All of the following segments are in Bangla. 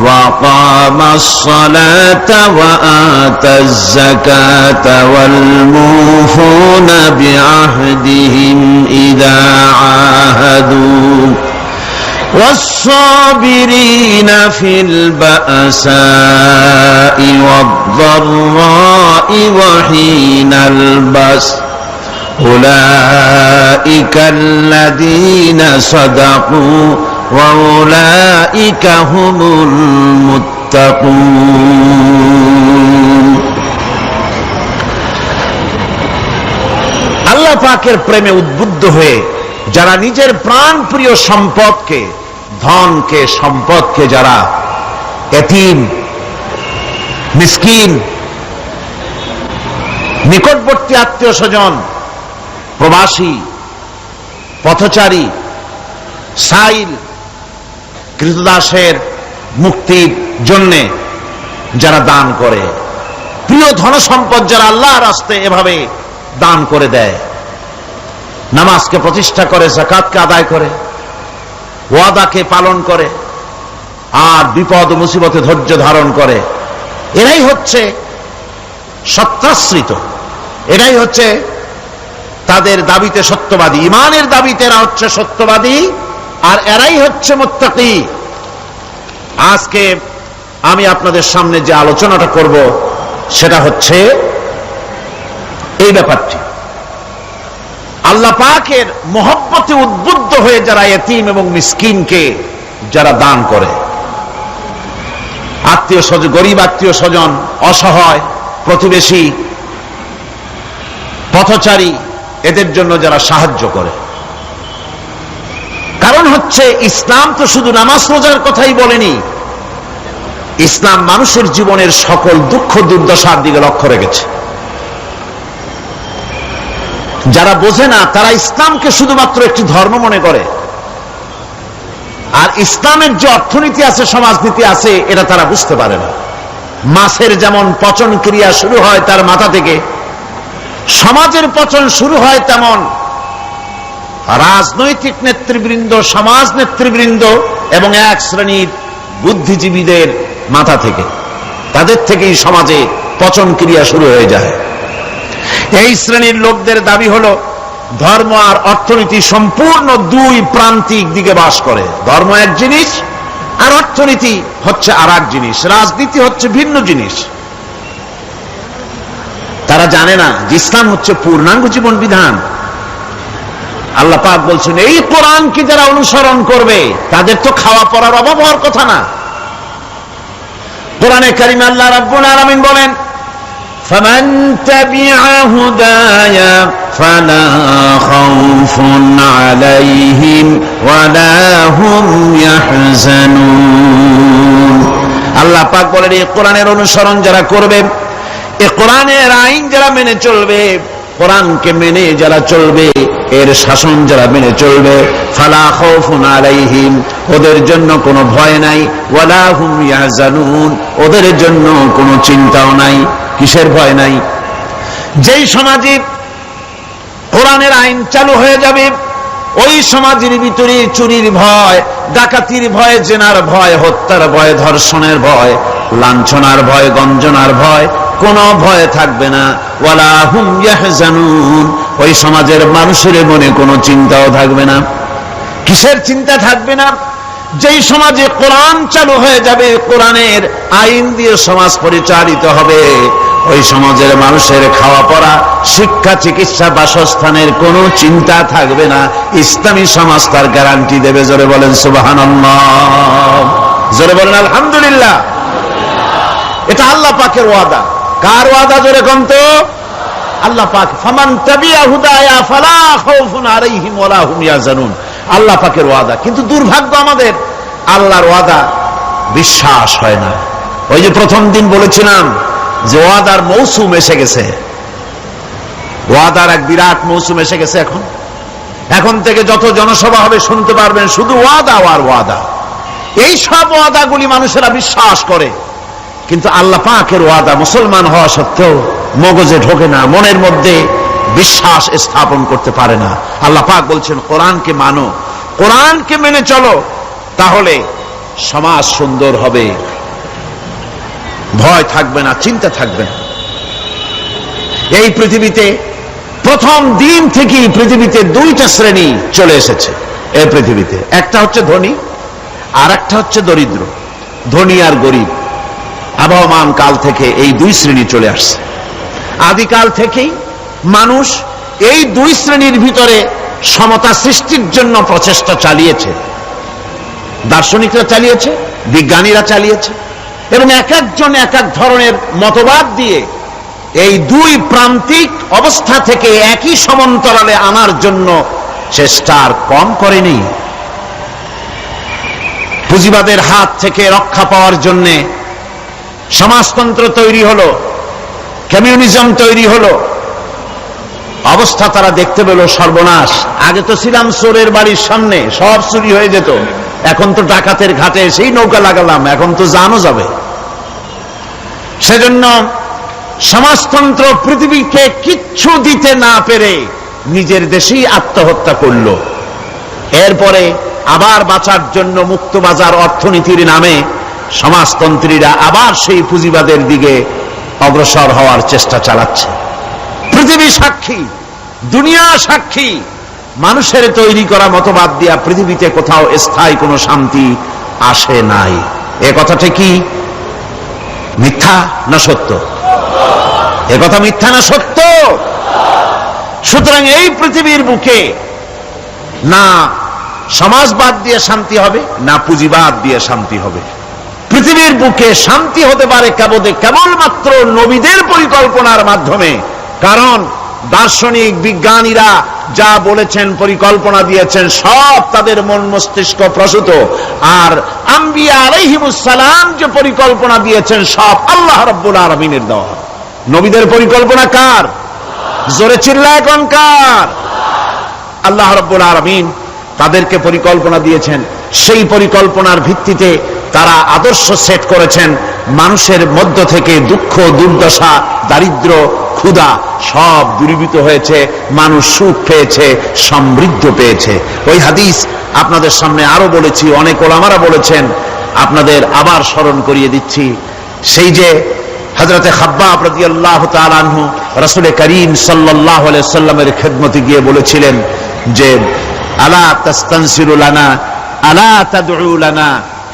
وقام الصلاة وآتى الزكاة والموفون بعهدهم إذا عاهدوا. والصابرين في البأساء والضراء وحين البس أولئك الذين صدقوا وأولئك هم المتقون আল্লাহ পাকের প্রেমে উদ্বুদ্ধ হয়ে যারা নিজের প্রাণ প্রিয় সম্পদকে ধনকে সম্পদকে যারা এতিম মিসকিন নিকটবর্তী আত্মীয় স্বজন প্রবাসী পথচারী সাইল কৃতদাসের মুক্তির জন্যে যারা দান করে। প্রিয় ধন সম্পদ যারা আল্লাহর রাস্তে এভাবে দান করে দেয়, নামাজকে প্রতিষ্ঠা করে, জাকাতকে আদায় করে, ওয়াদাকে পালন করে, আর বিপদ মুসিবতে ধৈর্য ধারণ করে, এরাই হচ্ছে সত্যাশ্রিত এরাই হচ্ছে তাদের দাবিতে সত্যবাদী। ইমানের দাবিতে এরা হচ্ছে সত্যবাদী। আর এরাই হচ্ছে মোত্তাকি। আজকে আমি আপনাদের সামনে যে আলোচনাটা করব, সেটা হচ্ছে এই ব্যাপারটি। আল্লাহ পাকের মহব্বতে উদ্বুদ্ধ হয়ে যারা এতিম এবং মিসকিনকে যারা দান করে, আত্মীয় স্বজন গরিব আত্মীয় স্বজন, অসহায়, প্রতিবেশী, পথচারী, এদের জন্য যারা সাহায্য করে। হচ্ছে, ইসলাম তো শুধু নামাজ রোজার কথাই বলেনি। ইসলাম মানুষের জীবনের সকল দুঃখ, দুর্দশার দিকে লক্ষ্য রেখেছে। যারা বোঝে না, তারা ইসলামকে শুধুমাত্র একটি ধর্ম মনে করে। আর ইসলামের যে অর্থনীতি আছে, সমাজনীতি আছে, এটা তারা বুঝতে পারে না। মাছের যেমন পচন ক্রিয়া শুরু হয় তার মাথা থেকে, সমাজের পচন শুরু হয় তেমন। রাজনৈতিক নেতৃবৃন্দ, সমাজ নেতৃবৃন্দ এবং এক শ্রেণির বুদ্ধিজীবীদের মাথা থেকে। তাদের থেকেই সমাজে পচন ক্রিয়া শুরু হয়ে যায়। এই শ্রেণির লোকদের দাবি হলো, ধর্ম আর অর্থনীতি সম্পূর্ণ দুই প্রান্তিক দিকে বাস করে। ধর্ম এক জিনিস, আর অর্থনীতি হচ্ছে আর এক জিনিস। রাজনীতি হচ্ছে ভিন্ন জিনিস। তারা জানে না ইসলাম হচ্ছে পূর্ণাঙ্গ জীবন বিধান। আল্লাহ পাক বলছেন এই কোরআনকে যারা অনুসরণ করবে তাদের তো খাওয়া পড়ার অভাব হওয়ার কথা না কোরআনে কারিমে আল্লাহ রাব্বুল আলামিন বলেন فمن تبع هداي فلا خوف عليهم ولا هم يحزنون আল্লাহ পাক বলেন এই কোরআনের অনুসরণ যারা করবে এই কোরআনের আইন যারা মেনে চলবে কোরআনকে মেনে যারা চলবে এর শাসন যারা মেনে চলবে ওদের জন্য কোনো ভয় নাই ওদের জন্য কোনো চিন্তাও নাই, কিসের ভয় নাই? যেই সমাজে কোরআনের আইন চালু হয়ে যাবে, ওই সমাজের ভিতরে চুরির ভয়, ডাকাতির ভয়, জেনার ভয়, হত্যার ভয়, ধর্ষণের ভয়, লাঞ্ছনার ভয়, গঞ্জনার ভয়, কোনো ভয় থাকবে না। ওয়ালা হুম ওই সমাজের মানুষের মনে কোনো চিন্তাও থাকবে না। কিসের চিন্তা থাকবে না? যেই সমাজে কোরআন চালু হয়ে যাবে, কোরআনের আইন দিয়ে সমাজ পরিচালিত হবে। ওই সমাজের মানুষের খাওয়া পড়া, শিক্ষা, চিকিৎসা, বাসস্থানের কোনো চিন্তা থাকবে না। ইসলামী সমাজ তার গ্যারান্টি দেবে, জোরে বলেন সুবাহান জোরে বলেন আলহামদুলিল্লাহ। এটা আল্লাহ পাকের ওয়াদা। কার ওয়াদা জোরে কম তো? আল্লাহ পাক, ফামান তাবিয়া হুদায়া ফালা খাউফুন আলাইহিম ওয়ালা হুম ইয়াহজানুন। আল্লাহ পাকের ওয়াদা। কিন্তু দুর্ভাগ্য আমাদের, আল্লাহর ওয়াদা বিশ্বাস হয় না। ওই যে প্রথম দিন বলেছিলাম যে ওয়াদার মৌসুম এসে গেছে। ওয়াদার এক বিরাট মৌসুম এসে গেছে এখন। এখন থেকে যত জনসভা হবে শুনতে পারবেন, শুধু ওয়াদা আর ওয়াদা। এই সব ওয়াদাগুলি মানুষেরা বিশ্বাস করে। কিন্তু আল্লাহ পাকের ওয়াদা মুসলমান হওয়া সত্ত্বেও মগজে ঢোকে না, মনের মধ্যে বিশ্বাস স্থাপন করতে পারে না। আল্লাহ পাক বলছেন, কোরআনকে মানো। কোরআনকে মেনে চলো, তাহলে সমাজ সুন্দর হবে। ভয় থাকবে না, চিন্তা থাকবে না। এই পৃথিবীতে প্রথম দিন থেকেই পৃথিবীতে দুইটা শ্রেণি চলে এসেছে এই পৃথিবীতে। একটা হচ্ছে ধনী আর একটা হচ্ছে দরিদ্র, ধনী আর গরিব। আবহমান কাল থেকে এই দুই শ্রেণি চলে আসছে। আদিকাল থেকেই মানুষ এই দুই শ্রেণির ভিতরে সমতা সৃষ্টির জন্য প্রচেষ্টা চালিয়েছে। দার্শনিকরা চালিয়েছে, বিজ্ঞানীরা চালিয়েছে, এবং এক একজন এক এক ধরনের মতবাদ দিয়ে এই দুই প্রান্তিক অবস্থা থেকে একই সমান্তরালে আনার জন্য চেষ্টা আর কম করেনি। পুঁজিবাদের হাত থেকে রক্ষা পাওয়ার জন্যে সমাজতন্ত্র তৈরি হলো। কমিউনিজম তৈরি হলো। অবস্থা তারা দেখতে পেল সর্বনাশ। আগে তো ছিলাম চোরের বাড়ির সামনে, সব চুরি হয়ে যেত। এখন তো ডাকাতের ঘাটে সেই নৌকা লাগালাম, এখন তো জানো যাবে। সেজন্য সমাজতন্ত্র পৃথিবীকে কিচ্ছু দিতে না পেরে নিজের দেশেই আত্মহত্যা করল। এরপরে আবার বাঁচার জন্য মুক্তবাজার অর্থনীতির নামে সমাজতন্ত্রীরা আবার সেই পুঁজিবাদের দিকে অগ্রসর হওয়ার চেষ্টা চালাচ্ছে। পৃথিবী সাক্ষী, দুনিয়া সাক্ষী, মানুষের তৈরি করা মতবাদ দিয়া পৃথিবীতে কোথাও স্থায়ী কোনো শান্তি আসে নাই। এ কথাটা কি? মিথ্যা না সত্য? এ কথা মিথ্যা না সত্য? সুতরাং এই পৃথিবীর বুকে না সমাজবাদ দিয়ে শান্তি হবে, না পুঁজিবাদ দিয়ে শান্তি হবে। পৃথিবীর বুকে শান্তি হতে পারে কেবল কেবলমাত্র নবীদের পরিকল্পনার মাধ্যমে। কারণ দার্শনিক বিজ্ঞানীরা যা বলেছেন, পরিকল্পনা দিয়েছেন, সব তাদের মন মস্তিষ্ক প্রসূত। আর আম্বিয়া আলাইহিমুসালাম যে পরিকল্পনা দিয়েছেন, সব আল্লাহ রব্বুল আলমিনের দেওয়া। নবীদের পরিকল্পনা কার? জোরে চিল্লা এখন কার? আল্লাহ রব্বুল আলমিন তাদেরকে পরিকল্পনা দিয়েছেন। সেই পরিকল্পনার ভিত্তিতে তারা আদর্শ সেট করেছেন। মানুষের মধ্য থেকে দুঃখ, দুর্দশা, দারিদ্র, ক্ষুধা সব দূরীভূত হয়েছে। মানুষ সুখ পেয়েছে, সমৃদ্ধ পেয়েছে। ওই হাদিস আপনাদের সামনে আরও বলেছি, অনেক ওলামারা বলেছেন, আপনাদের আবার স্মরণ করিয়ে দিচ্ছি। সেই যে হজরতে খাব্বাব রাজি আল্লাহ তালু রসুল করিম সাল্লাহ সাল্লামের খেদমতে গিয়ে বলেছিলেন যে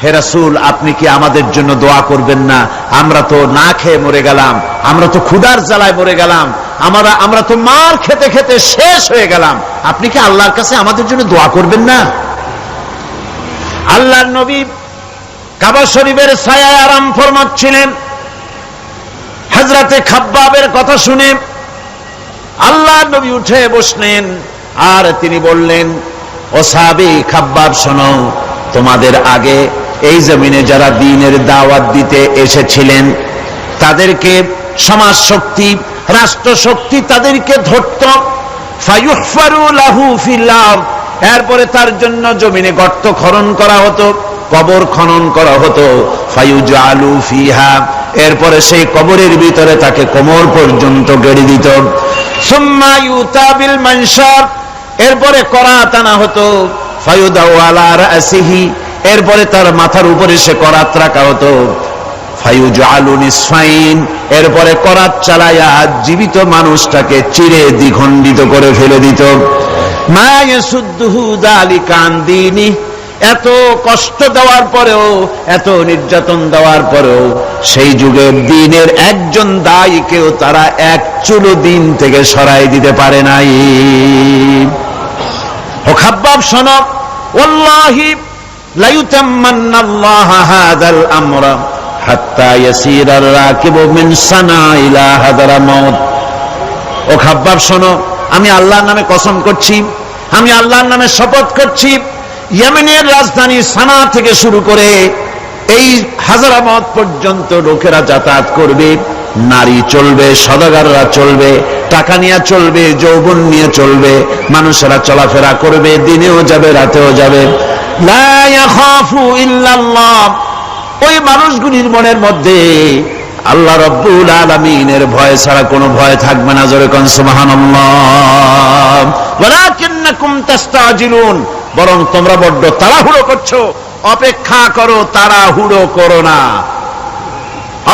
হে রাসূল, আপনি কি আমাদের জন্য দোয়া করবেন না? আমরা তো না খেয়ে মরে গেলাম, আমরা তো ক্ষুধার জ্বালায় মরে গেলাম, আমরা আমরা তো মার খেতে খেতে শেষ হয়ে গেলাম। আপনি কি আল্লাহর কাছে আমাদের জন্য দোয়া করবেন না? আল্লাহর নবী কাবা শরীফের ছায়ায় আরাম ফরমাচ্ছিলেন। হাজরাতে খাব্বাবের কথা শুনে আল্লাহ নবী উঠে বসলেন, আর তিনি বললেন ও সাবি খাব্বাব, শোনো, তোমাদের আগে এই জমিনে যারা দিনের দাওয়াত দিতে এসেছিলেন, তাদেরকে সমাজ শক্তি রাষ্ট্র শক্তি তাদেরকে ধরত এরপরে তার জন্য জমিনে গর্ত খনন করা হতো, কবর খনন করা হতো। আলু ফিহা, এরপরে সেই কবরের ভিতরে তাকে কোমর পর্যন্ত গেড়ে দিত। সুম্মা ইউতাবিল মানসার এরপরে করাত আনা হতো এরপরে তার মাথার উপরে সে করাত রাখা হতো। এরপরে করাত চালাইয়া জীবিত মানুষটাকে চিরে দ্বিখণ্ডিত করে ফেলে দিত। মা শুদ্ধ দালি আন দীনি এত কষ্ট দেওয়ার পরেও, এত নির্যাতন দেওয়ার পরেও, সেই যুগে দিনের একজন দায়ীকেও তারা এক চুলো দিন থেকে সরাই দিতে পারে নাই। ও খাব্বাব, শোনো। ওয়াল্লাহি লাইউতাম্মান্না আল্লাহ হাদাল আমরা হাত্তা ইয়াসির আর রাকিবু মিন সানা ইলা ও শোনো, আমি আল্লাহর নামে কসম করছি, আমি আল্লাহর নামে শপথ করছি ইয়েমেনের রাজধানী সানা থেকে শুরু করে এই হাজারামত পর্যন্ত লোকেরা যাতায়াত করবে। নারী চলবে, সদাগাররা চলবে, টাকা নিয়ে চলবে, যৌবন নিয়ে চলবে, মানুষেরা চলাফেরা করবে, দিনেও যাবে, রাতেও যাবে। ওই মানুষগুলির মনের মধ্যে আল্লাহ রব্বুল আলমিনের ভয় ছাড়া কোনো ভয় থাকবে না, জোরে কন সুবহানাল্লাহ। ওয়ালাকিন্নাকুম তাস্তাজিলুন বরং তোমরা বড্ড তাড়াহুড়ো করছ। অপেক্ষা করো, তাড়াহুড়ো করো না।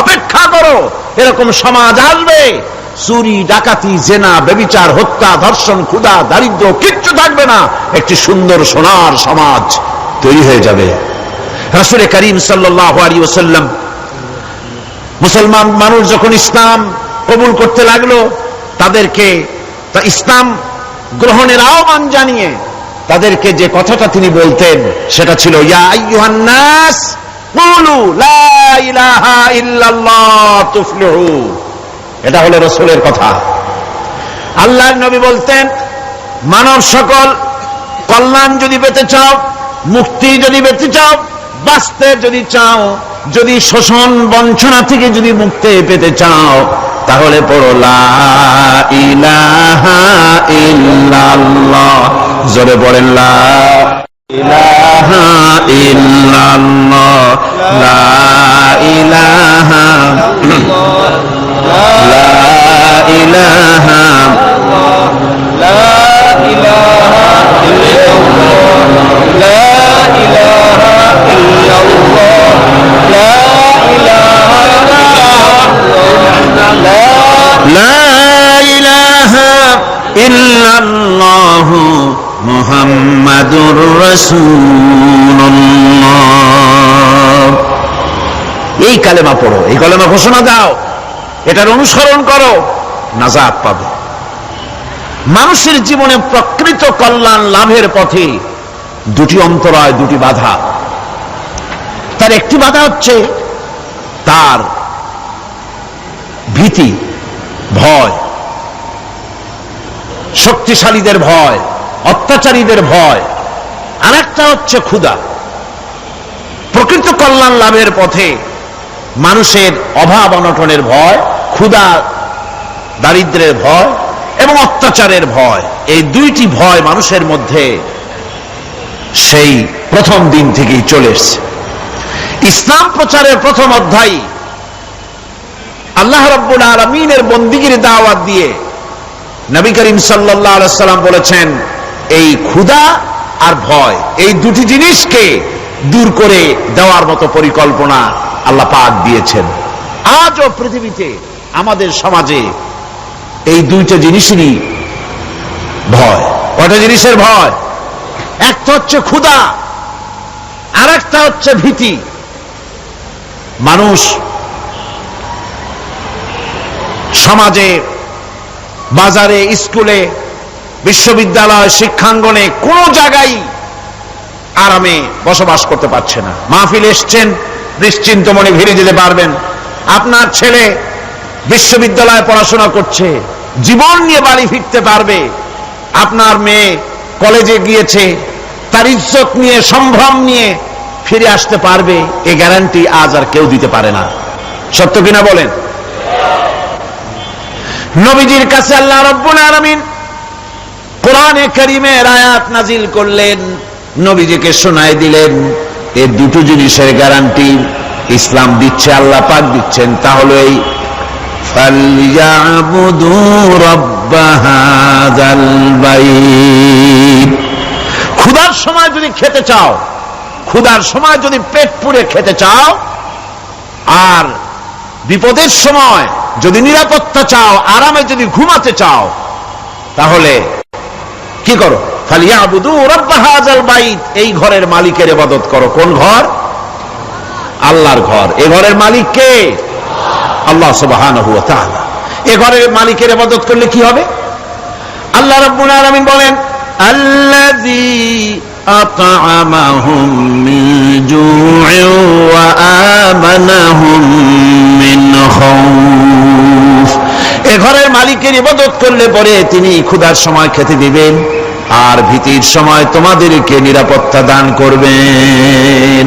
অপেক্ষা করো, এরকম সমাজ আসবে। চুরি, ডাকাতি, জেনা বেবিচার হত্যা, ধর্ষণ, ক্ষুধা, দারিদ্র, কিচ্ছু থাকবে না। একটি সুন্দর সোনার সমাজ তৈরি হয়ে যাবে। রাসুল করিম সাল্লাহ ওসাল্লাম মুসলমান মানুষ যখন ইসলাম কবুল করতে লাগল, তাদেরকে ইসলাম গ্রহণের আহ্বান জানিয়ে তাদেরকে যে কথাটা তিনি বলতেন, সেটা ছিল এটা হলো রসুলের কথা। আল্লাহর নবী বলতেন, মানব সকল কল্যাণ যদি পেতে চাও, মুক্তি যদি পেতে চাও, বাঁচতে যদি চাও, যদি শোষণ বঞ্চনা থেকে যদি মুক্তি পেতে চাও তাহলে পড়ো লা ইলাহা জোরে পড়েন লা ইলাহা ইলাহা লা ইলাহা লা ইলাহা মুহাম্মাদুর রাসূলুল্লাহ। এই কালেমা পড়ো, এই কালেমা ঘোষণা দাও। এটার অনুসরণ করো, নাজাত পাবে। মানুষের জীবনে প্রকৃত কল্যাণ লাভের পথে দুটি অন্তরায় দুটি বাধা। তার একটি বাধা হচ্ছে তার ভীতি। ভয়। শক্তিশালীদের ভয়, অত্যাচারীদের ভয়। আর একটা হচ্ছে ক্ষুধা। প্রকৃত কল্যাণ লাভের পথে মানুষের অভাব অনটনের ভয়, ক্ষুধা, দারিদ্রের ভয় এবং অত্যাচারের ভয়। এই দুইটি ভয় মানুষের মধ্যে সেই প্রথম দিন থেকেই চলে এসছে। ইসলাম প্রচারের প্রথম অধ্যায় আল্লাহ রব্বুল আলমিনের বন্দিগির দাওয়াত দিয়ে নবী করিম সাল্লাম বলেছেন, এই ক্ষুধা আর ভয়, এই দুটি জিনিসকে দূর করে দেওয়ার মতো পরিকল্পনা আল্লাহ পাক দিয়েছেন। আজও পৃথিবীতে, আমাদের সমাজে এই দুইটা জিনিসেরই ভয়। কটা জিনিসের ভয়? একটা হচ্ছে ক্ষুধা আর একটা হচ্ছে ভীতি। মানুষ সমাজে, বাজারে, স্কুলে, বিশ্ববিদ্যালয়, শিক্ষাঙ্গনে কোনো জায়গায় আরামে বসবাস করতে পারছে না। মাহফিল এসছেন নিশ্চিন্ত মনে ফিরে যেতে পারবেন। আপনার ছেলে বিশ্ববিদ্যালয়ে পড়াশোনা করছে, জীবন নিয়ে বাড়ি ফিরতে পারবে। আপনার মেয়ে কলেজে গিয়েছে, তার ইজ্জত নিয়ে, সম্ভ্রম নিয়ে ফিরে আসতে পারবে, এ গ্যারান্টি আজ আর কেউ দিতে পারে না। সত্য কিনা বলেন? নবীজির কাছে আল্লাহ রব্বুল আলমিন কোরআনে করিমের আয়াত নাজিল করলেন, নবীজিকে শোনায় দিলেন, এ দুটো জিনিসের গ্যারান্টি ইসলাম দিচ্ছে, আল্লাহ পাক দিচ্ছেন তাহলে এই ক্ষুধার সময় যদি খেতে চাও, ক্ষুধার সময় যদি পেট পুড়ে খেতে চাও, আর বিপদের সময় যদি নিরাপত্তা চাও, আরামে যদি ঘুমাতে চাও, তাহলে কি করো? এই ঘরের মালিকের এবাদত করো। কোন ঘর? আল্লাহর ঘর। এ ঘরের মালিক কে? আল্লাহ তাআলা। এ ঘরের মালিকের ইবাদত করলে কি হবে? আল্লাহ রাব্বুল আলামিন বলেন, আল্লাযী মিন জু'in ওয়া আমানাহুম মিন খাউফ এ ঘরের মালিকের ইবাদত করলে পরে তিনি ক্ষুধার সময় খেতে দিবেন, আর ভীতির সময় তোমাদেরকে নিরাপত্তা দান করবেন।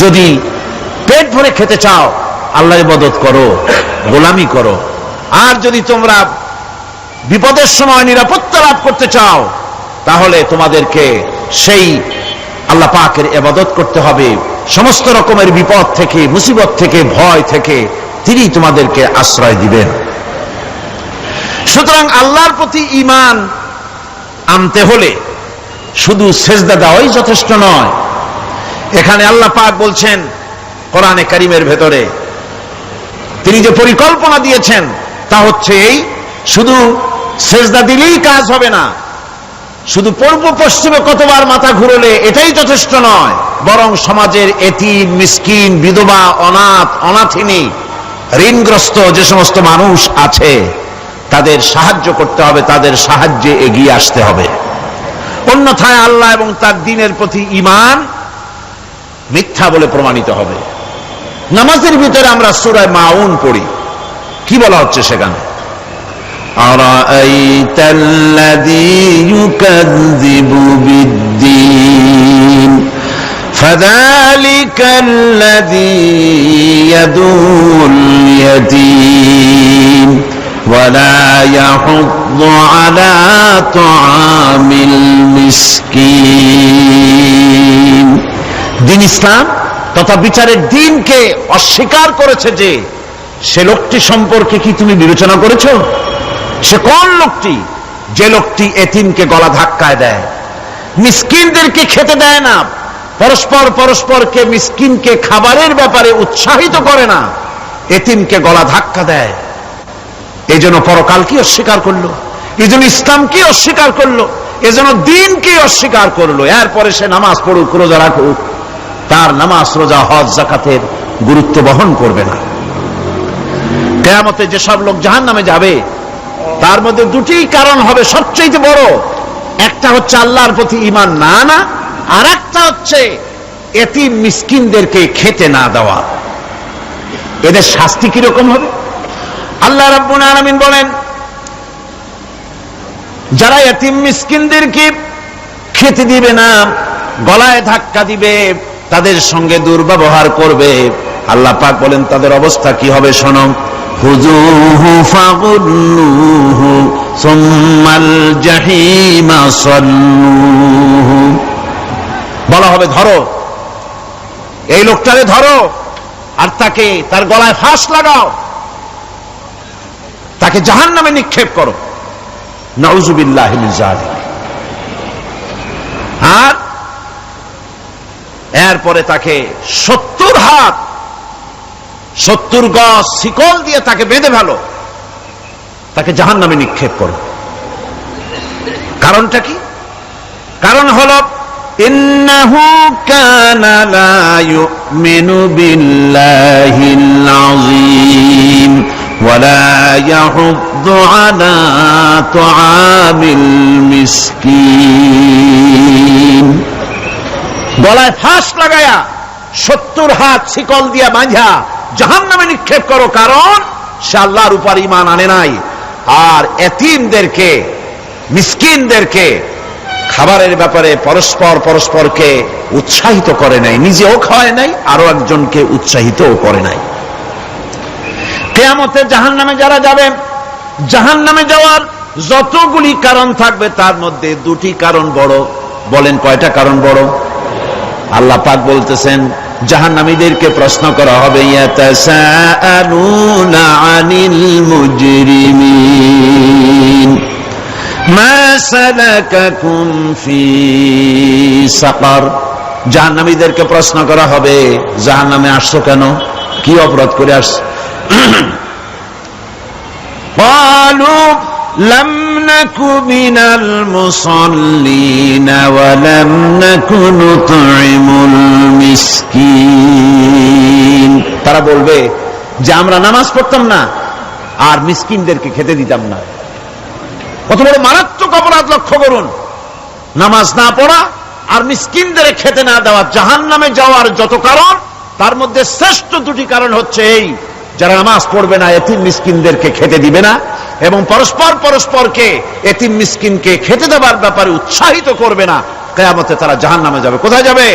যদি পেট ভরে খেতে চাও আল্লাহ ইবাদত করো, গোলামি করো। আর যদি তোমরা বিপদের সময় নিরাপত্তা লাভ করতে চাও, তাহলে তোমাদেরকে সেই আল্লাহ পাকের এবাদত করতে হবে। সমস্ত রকমের বিপদ থেকে, মুসিবত থেকে, ভয় থেকে তিনি তোমাদেরকে আশ্রয় দিবেন। সুতরাং আল্লাহর প্রতি ইমান আনতে হলে শুধু সেজদা দেওয়াই যথেষ্ট নয়। এখানে আল্লাহ পাক বলছেন কোরআনে কারিমের ভেতরে, তিনি যে পরিকল্পনা দিয়েছেন তা হচ্ছে এই, শুধু সেজদা দিলেই কাজ হবে না শুধু পূর্ব পশ্চিমে কতবার মাথা ঘুরলে এটাই যথেষ্ট নয়, বরং সমাজের এতিম, মিসকিন, বিধবা, অনাথ, অনাথিনী, ঋণগ্রস্ত যে সমস্ত মানুষ আছে, তাদের সাহায্য করতে হবে, তাদের সাহায্যে এগিয়ে আসতে হবে। অন্যথায় আল্লাহ এবং তার দিনের প্রতি ইমান মিথ্যা বলে প্রমাণিত হবে। নামাজের ভিতরে আমরা সুরায় মাউন পড়ি। কি বলা হচ্ছে সেখানে? أرأيت الذي يكذب بالدين فذلك الذي يدعو اليتيم ولا يحض على طعام المسكين দিন ইসলাম তথা বিচারের দিনকে অস্বীকার করেছে যে সে লোকটি সম্পর্কে কি তুমি বিবেচনা করেছো সে কোন লোকটি? যে লোকটি এতিমকে গলা ধাক্কায় দেয়। মিসকিনদেরকে খেতে দেয় না। পরস্পর পরস্পরকে মিসকিনকে খাবারের ব্যাপারে উৎসাহিত করে না। এতিমকে গলা ধাক্কা দেয়। এই জন্য পরকাল কি অস্বীকার করল। এই জন্য ইসলাম কি অস্বীকার করল। এজন্য দিন কি অস্বীকার করল। এরপরে সে নামাজ পড়ুক, রোজা রাখুক। তার নামাজ, রোজা, হজ, জাকাতের গুরুত্ব বহন করবে না। কেয়ামতে যেসব লোক জাহান নামে যাবে তার মধ্যে দুটি কারণ হবে সবচেয়ে বড়। একটা হচ্ছে আল্লাহর প্রতি ইমান না আনা আর একটা হচ্ছে এতিম মিসকিনদেরকে খেতে না দেওয়া। এদের শাস্তি কীরকম হবে? আল্লাহ রাব্বুল আলামিন বলেন, যারা এতিম মিসকিনদেরকে খেতে দিবে না, গলায় ধাক্কা দিবে, তাদের সঙ্গে দুর্ব্যবহার করবে, আল্লাহ পাক বলেন, তাদের অবস্থা কি হবে শোনো। خذوه فغلوه ثم الجحيم صلوه বলা হবে ধরো এই লোকটারে ধরো আর তাকে তার গলায় ফাঁস লাগাও তাকে জাহান নামে নিক্ষেপ করো নওজুবিল্লাহ আর এরপরে তাকে সত্তর হাত সত্তর গাছ শিকল দিয়ে তাকে বেঁধে ভালো তাকে জাহান নামে নিক্ষেপ করো। কারণটা কি? কারণ হল গলায় ফাঁস লাগায়া সত্তর হাত শিকল দিয়া বাঁধা জাহান নামে নিক্ষেপ করো, কারণ সে আল্লাহর উপর ইমান আনে নাই। আর এতিমদেরকে, মিসকিনদেরকে, খাবারের ব্যাপারে পরস্পর পরস্পরকে উৎসাহিত করে নাই। নিজেও খাওয়ায় নাই আরও একজনকে উৎসাহিতও করে নাই। কেয়ামতে জাহান নামে যারা যাবে জাহান নামে যাওয়ার যতগুলি কারণ থাকবে, তার মধ্যে দুটি কারণ বড়। বলেন কয়টা কারণ বড়? আল্লাহ পাক বলতেছেন জাহান্নামীদেরকে প্রশ্ন করা হবে জাহান্নামীদেরকে প্রশ্ন করা হবে জাহান নামে আসছো কেন? কি অপরাধ করে আস لم نك من المصلين ولم نك نطعم المسكين তারা বলবে যে আমরা নামাজ পড়তাম না আর মিসকিনদেরকে খেতে দিতাম না কত বড় মারাত্মক অপরাধ লক্ষ্য করুন নামাজ না পড়া আর মিসকিনদের খেতে না দেওয়া জাহান নামে যাওয়ার যত কারণ তার মধ্যে শ্রেষ্ঠ দুটি কারণ হচ্ছে এই যারা নামাজ পড়বে না, এতিম মিসকিনদেরকে খেতে দিবে না এবং পরস্পর পরস্পরকে এতিম মিসকিনকে খেতে দেওয়ার ব্যাপারে উৎসাহিত করবে না, কেয়ামতে তারা জাহান নামে যাবে। কোথায় যাবে?